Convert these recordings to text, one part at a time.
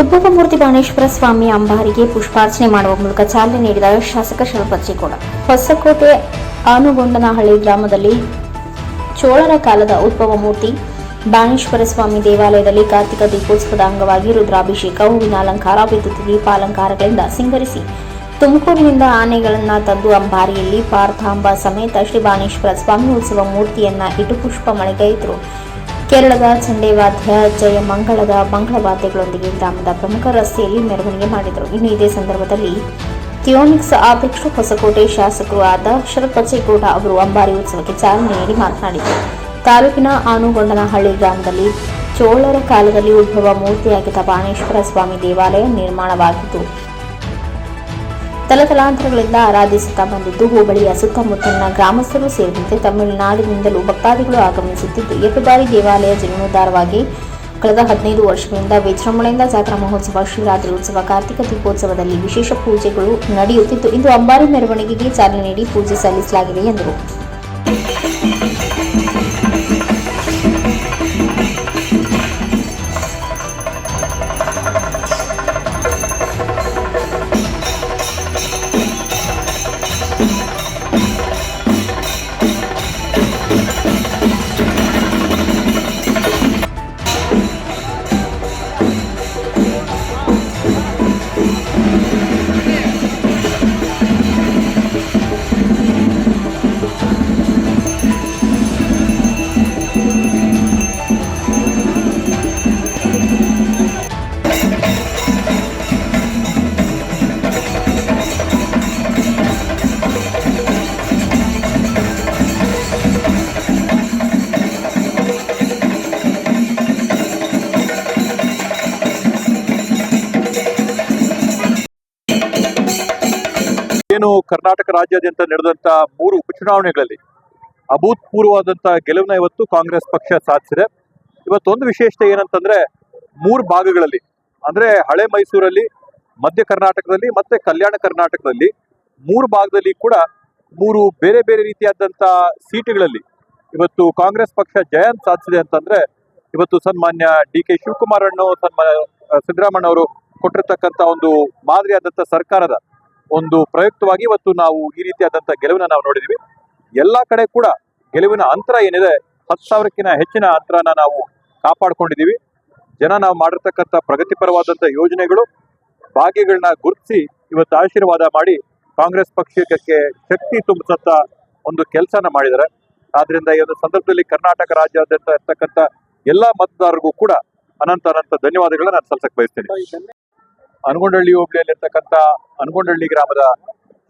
ಉದ್ಭವ ಮೂರ್ತಿ ಬಾಣೇಶ್ವರ ಸ್ವಾಮಿ ಅಂಬಾರಿಗೆ ಪುಷ್ಪಾರ್ಚನೆ ಮಾಡುವ ಮೂಲಕ ಚಾಲನೆ ನೀಡಿದ ಶಾಸಕ ಶರಪಚ್ಚಿಗೌಡ ಹೊಸಕೋಟೆ ಆನುಗೊಂಡನಹಳ್ಳಿ ಗ್ರಾಮದಲ್ಲಿ ಚೋಳರ ಕಾಲದ ಉದ್ಭವ ಮೂರ್ತಿ ಬಾಣೇಶ್ವರ ಸ್ವಾಮಿ ದೇವಾಲಯದಲ್ಲಿ ಕಾರ್ತಿಕ ದೀಪೋತ್ಸವದ ಅಂಗವಾಗಿ ರುದ್ರಾಭಿಷೇಕ, ಹೂವಿನ ಅಲಂಕಾರ, ವಿದ್ಯುತ್ ದೀಪಾಲಂಕಾರಗಳಿಂದ ಸಿಂಗರಿಸಿ ತುಮಕೂರಿನಿಂದ ಆನೆಗಳನ್ನು ತಂದು ಅಂಬಾರಿಯಲ್ಲಿ ಪಾರ್ಥಾಂಬ ಸಮೇತ ಶ್ರೀ ಬಾಣೇಶ್ವರ ಸ್ವಾಮಿ ಉತ್ಸವ ಮೂರ್ತಿಯನ್ನ ಇಟ್ಟು ಪುಷ್ಪ ಮಳೆಗೈದರು ಕೇರಳದ ಚಂಡೇವಾದ್ಯ ಜಯಮಂಗಳದ ಮಂಗಳವಾದ್ಯಗಳೊಂದಿಗೆ ಗ್ರಾಮದ ಪ್ರಮುಖ ರಸ್ತೆಯಲ್ಲಿ ಮೆರವಣಿಗೆ ಮಾಡಿದರು. ಇನ್ನು ಇದೇ ಸಂದರ್ಭದಲ್ಲಿ ಥಿಯೋನಿಕ್ಸ್ ಅಧ್ಯಕ್ಷ ಹೊಸಕೋಟೆ ಶಾಸಕರು ಆದ ಶರತ್ ಬಚ್ಚೇಗೌಡ ಅವರು ಅಂಬಾರಿ ಉತ್ಸವಕ್ಕೆ ಚಾಲನೆ ನೀಡಿ ಮಾತನಾಡಿದರು. ತಾಲೂಕಿನ ಆನುಗೊಂಡನಹಳ್ಳಿ ಗ್ರಾಮದಲ್ಲಿ ಚೋಳರ ಕಾಲದಲ್ಲಿ ಉದ್ಭವ ಮೂರ್ತಿಯಾಗಿದ್ದ ಬಾಣೇಶ್ವರ ಸ್ವಾಮಿ ದೇವಾಲಯ ನಿರ್ಮಾಣವಾಗಿದ್ದು ತಲತಲಾಂತರಗಳಿಂದ ಆರಾಧಿಸುತ್ತಾ ಬಂದಿದ್ದು, ಹೋಬಳಿಯ ಸುತ್ತಮುತ್ತಲಿನ ಗ್ರಾಮಸ್ಥರು ಸೇರಿದಂತೆ ತಮಿಳುನಾಡಿನಿಂದಲೂ ಭಕ್ತಾದಿಗಳು ಆಗಮಿಸುತ್ತಿದ್ದು ಎರಡು ಬಾರಿ ದೇವಾಲಯ ಜೀರ್ಣೋದ್ಧಾರವಾಗಿ ಕಳೆದ ಹದಿನೈದು ವರ್ಷಗಳಿಂದ ವಿಜೃಂಭಣೆಯಿಂದ ಜಾತ್ರಾ ಮಹೋತ್ಸವ, ಶಿವರಾತ್ರಿ ಉತ್ಸವ, ಕಾರ್ತಿಕ ದೀಪೋತ್ಸವದಲ್ಲಿ ವಿಶೇಷ ಪೂಜೆಗಳು ನಡೆಯುತ್ತಿದ್ದು, ಇಂದು ಅಂಬಾರಿ ಮೆರವಣಿಗೆಗೆ ಚಾಲನೆ ನೀಡಿ ಪೂಜೆ ಸಲ್ಲಿಸಲಾಗಿದೆ ಎಂದರು. ಏನು ಕರ್ನಾಟಕ ರಾಜ್ಯಾದ್ಯಂತ ನಡೆದಂತ ಮೂರು ಉಪಚುನಾವಣೆಗಳಲ್ಲಿ ಅಭೂತಪೂರ್ವವಾದಂತಹ ಗೆಲುವನ್ನ ಇವತ್ತು ಕಾಂಗ್ರೆಸ್ ಪಕ್ಷ ಸಾಧಿಸಿದೆ. ಇವತ್ತೊಂದು ವಿಶೇಷತೆ ಏನಂತಂದ್ರೆ ಮೂರು ಭಾಗಗಳಲ್ಲಿ, ಅಂದ್ರೆ ಹಳೆ ಮೈಸೂರಲ್ಲಿ, ಮಧ್ಯ ಕರ್ನಾಟಕದಲ್ಲಿ ಮತ್ತೆ ಕಲ್ಯಾಣ ಕರ್ನಾಟಕದಲ್ಲಿ ಮೂರು ಭಾಗದಲ್ಲಿ ಕೂಡ ಮೂರು ಬೇರೆ ಬೇರೆ ರೀತಿಯಾದಂತ ಸೀಟುಗಳಲ್ಲಿ ಇವತ್ತು ಕಾಂಗ್ರೆಸ್ ಪಕ್ಷ ಜಯಂತ್ ಸಾಧಿಸಿದೆ ಅಂತಂದ್ರೆ ಇವತ್ತು ಸನ್ಮಾನ್ಯ ಡಿ ಕೆ ಶಿವಕುಮಾರ್ ಅಣ್ಣು ಸನ್ಮಾನ್ಯ ಸಿದ್ದರಾಮಣ್ಣ ಅವರು ಕೊಟ್ಟಿರ್ತಕ್ಕಂಥ ಒಂದು ಮಾದರಿಯಾದಂಥ ಸರ್ಕಾರದ ಒಂದು ಪ್ರಯುಕ್ತವಾಗಿ ಇವತ್ತು ನಾವು ಈ ರೀತಿಯಾದಂಥ ಗೆಲುವಿನ ನಾವು ನೋಡಿದೀವಿ. ಎಲ್ಲಾ ಕಡೆ ಕೂಡ ಗೆಲುವಿನ ಅಂತರ ಏನಿದೆ, ಹತ್ತು ಸಾವಿರಕ್ಕಿಂತ ಹೆಚ್ಚಿನ ಅಂತರನ ನಾವು ಕಾಪಾಡ್ಕೊಂಡಿದೀವಿ. ಜನ ನಾವು ಮಾಡಿರ್ತಕ್ಕಂಥ ಪ್ರಗತಿಪರವಾದಂಥ ಯೋಜನೆಗಳು, ಭಾಗ್ಯಗಳನ್ನ ಗುರುತಿಸಿ ಇವತ್ತು ಆಶೀರ್ವಾದ ಮಾಡಿ ಕಾಂಗ್ರೆಸ್ ಪಕ್ಷಕ್ಕೆ ಶಕ್ತಿ ತುಂಬಿಸಂತ ಒಂದು ಕೆಲಸನ ಮಾಡಿದ್ದಾರೆ. ಆದ್ರಿಂದ ಈ ಒಂದು ಸಂದರ್ಭದಲ್ಲಿ ಕರ್ನಾಟಕ ರಾಜ್ಯಾದ್ಯಂತ ಇರ್ತಕ್ಕಂಥ ಎಲ್ಲಾ ಮತದಾರರಿಗೂ ಕೂಡ ಅನಂತ ಅನಂತ ಧನ್ಯವಾದಗಳನ್ನ ನಾನು ಸಲ್ಸಕ್ಕೆ ಬಯಸ್ತೇನೆ. ಅನಗೊಂಡಹಳ್ಳಿ ಹೋಬಳಿಯಲ್ಲಿರ್ತಕ್ಕಂಥ ಅನಗೊಂಡಹಳ್ಳಿ ಗ್ರಾಮದ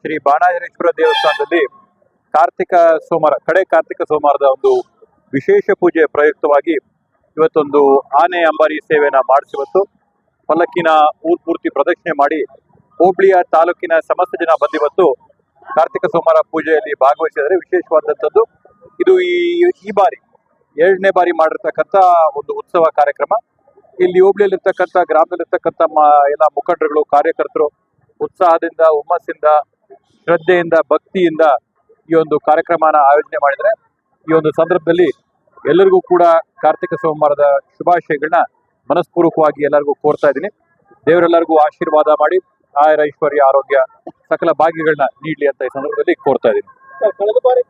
ಶ್ರೀ ಬಾಣಾಜನೇಶ್ವರ ದೇವಸ್ಥಾನದಲ್ಲಿ ಕಾರ್ತಿಕ ಸೋಮವಾರ, ಕಡೆ ಕಾರ್ತಿಕ ಸೋಮವಾರದ ಒಂದು ವಿಶೇಷ ಪೂಜೆ ಪ್ರಯುಕ್ತವಾಗಿ ಇವತ್ತೊಂದು ಆನೆ ಅಂಬಾರಿ ಸೇವೆನ ಮಾಡಿಸಿವತ್ತು ಪಲ್ಲಕ್ಕಿನ ಊರ್ ಪೂರ್ತಿ ಪ್ರದಕ್ಷಿಣೆ ಮಾಡಿ ಹೋಬಳಿಯ ತಾಲೂಕಿನ ಸಮಸ್ತ ಜನ ಬಂದಿವತ್ತು ಕಾರ್ತಿಕ ಸೋಮವಾರ ಪೂಜೆಯಲ್ಲಿ ಭಾಗವಹಿಸಿದರೆ ವಿಶೇಷವಾದಂಥದ್ದು, ಇದು ಈ ಈ ಬಾರಿ ಎರಡನೇ ಬಾರಿ ಮಾಡಿರ್ತಕ್ಕಂಥ ಒಂದು ಉತ್ಸವ ಕಾರ್ಯಕ್ರಮ. ಇಲ್ಲಿ ಹೋಬಳಿಯಲ್ಲಿರ್ತಕ್ಕಂಥ, ಗ್ರಾಮದಲ್ಲಿರ್ತಕ್ಕಂಥ ಎಲ್ಲ ಮುಖಂಡರುಗಳು, ಕಾರ್ಯಕರ್ತರು ಉತ್ಸಾಹದಿಂದ, ಹುಮ್ಮಸ್ಸಿಂದ, ಶ್ರದ್ಧೆಯಿಂದ, ಭಕ್ತಿಯಿಂದ ಈ ಒಂದು ಕಾರ್ಯಕ್ರಮನ ಆಯೋಜನೆ ಮಾಡಿದರೆ, ಈ ಒಂದು ಸಂದರ್ಭದಲ್ಲಿ ಎಲ್ಲರಿಗೂ ಕೂಡ ಕಾರ್ತಿಕ ಸೋಮವಾರದ ಶುಭಾಶಯಗಳನ್ನ ಮನಸ್ಪೂರ್ವಕವಾಗಿ ಎಲ್ಲರಿಗೂ ಕೋರ್ತಾ ಇದ್ದೀನಿ. ದೇವರೆಲ್ಲರಿಗೂ ಆಶೀರ್ವಾದ ಮಾಡಿ, ಆಯರ ಐಶ್ವರ್ಯ, ಆರೋಗ್ಯ, ಸಕಲ ಭಾಗ್ಯಗಳನ್ನ ನೀಡಲಿ ಅಂತ ಈ ಸಂದರ್ಭದಲ್ಲಿ ಕೋರ್ತಾ ಇದ್ದೀನಿ.